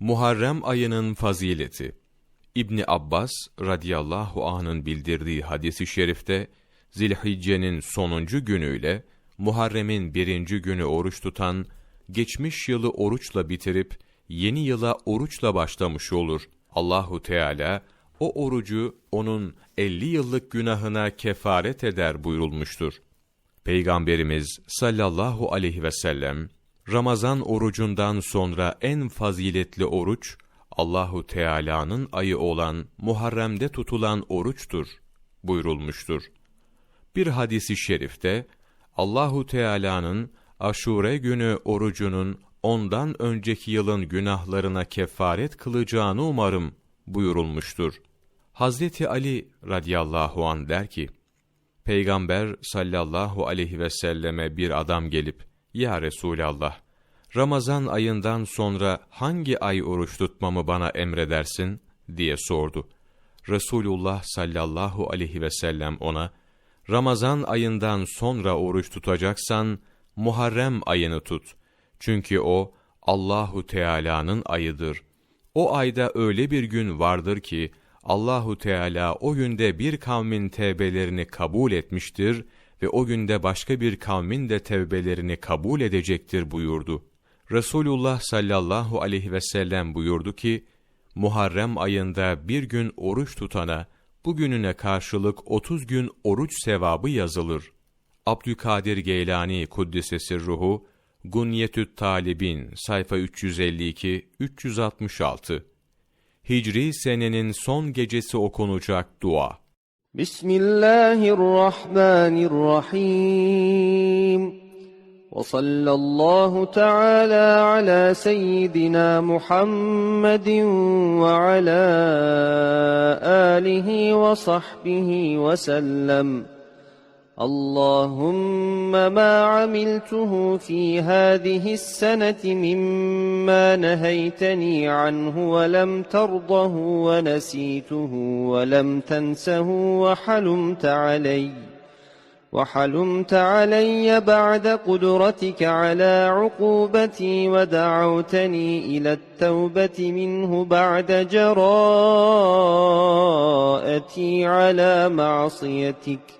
Muharrem ayının fazileti İbni Abbas radıyallahu anh'ın bildirdiği hadisi şerifte Zilhicce'nin sonuncu günüyle Muharrem'in birinci günü oruç tutan geçmiş yılı oruçla bitirip yeni yıla oruçla başlamış olur. Allahu Teala o orucu onun 50 yıllık günahına kefaret eder buyurulmuştur. Peygamberimiz sallallahu aleyhi ve sellem Ramazan orucundan sonra en faziletli oruç Allahu Teala'nın ayı olan Muharrem'de tutulan oruçtur buyurulmuştur. Bir hadisi şerifte Allahu Teala'nın Aşure günü orucunun ondan önceki yılın günahlarına kefaret kılacağını umarım buyurulmuştur. Hazreti Ali radıyallahu an der ki, Peygamber sallallahu aleyhi ve selleme bir adam gelip, Ya Resulallah, Ramazan ayından sonra hangi ay oruç tutmamı bana emredersin? diye sordu. Resulullah sallallahu aleyhi ve sellem ona, Ramazan ayından sonra oruç tutacaksan, Muharrem ayını tut. Çünkü o, Allahu Teala'nın ayıdır. O ayda öyle bir gün vardır ki, Allahu Teala o günde bir kavmin tevbelerini kabul etmiştir ve o günde başka bir kavmin de tevbelerini kabul edecektir buyurdu. Resulullah sallallahu aleyhi ve sellem buyurdu ki, Muharrem ayında bir gün oruç tutana, bugününe karşılık 30 gün oruç sevabı yazılır. Abdülkadir Geylani Kuddisesi Ruhu, Gunyetü't Talibin sayfa 352-366 Hicri senenin son gecesi okunacak dua. Bismillahirrahmanirrahim. وصلى الله تعالى على سيدنا محمد وعلى آله وصحبه وسلم اللهم ما عملته في هذه السنة مما نهيتني عنه ولم ترضه ونسيته ولم تنسه وحلمت عليّ. وحلمت علي بعد قدرتك على عقوبتي ودعوتني إلى التوبة منه بعد جراءتي على معصيتك.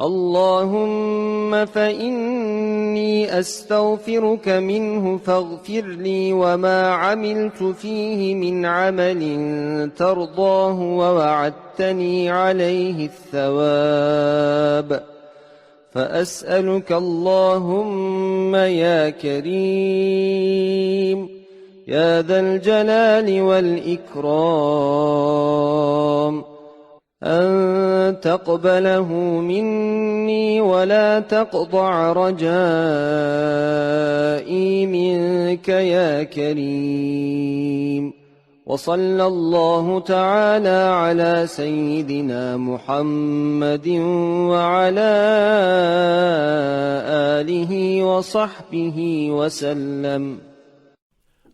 اللهم فإني أستغفرك منه فاغفر لي وما عملت فيه من عمل ترضاه ووعدتني عليه الثواب. فأسألك اللهم يا كريم يا ذا الجلال والإكرام. أن تقبله مني ولا تقطع رجائي منك يا كريم وصلى الله تعالى على سيدنا محمد وعلى آله وصحبه وسلم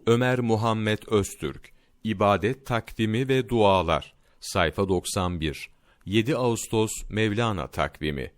Ömer Muhammed Öztürk İbadet Takvimi ve Dualar. Sayfa 91 7 Ağustos Mevlana Takvimi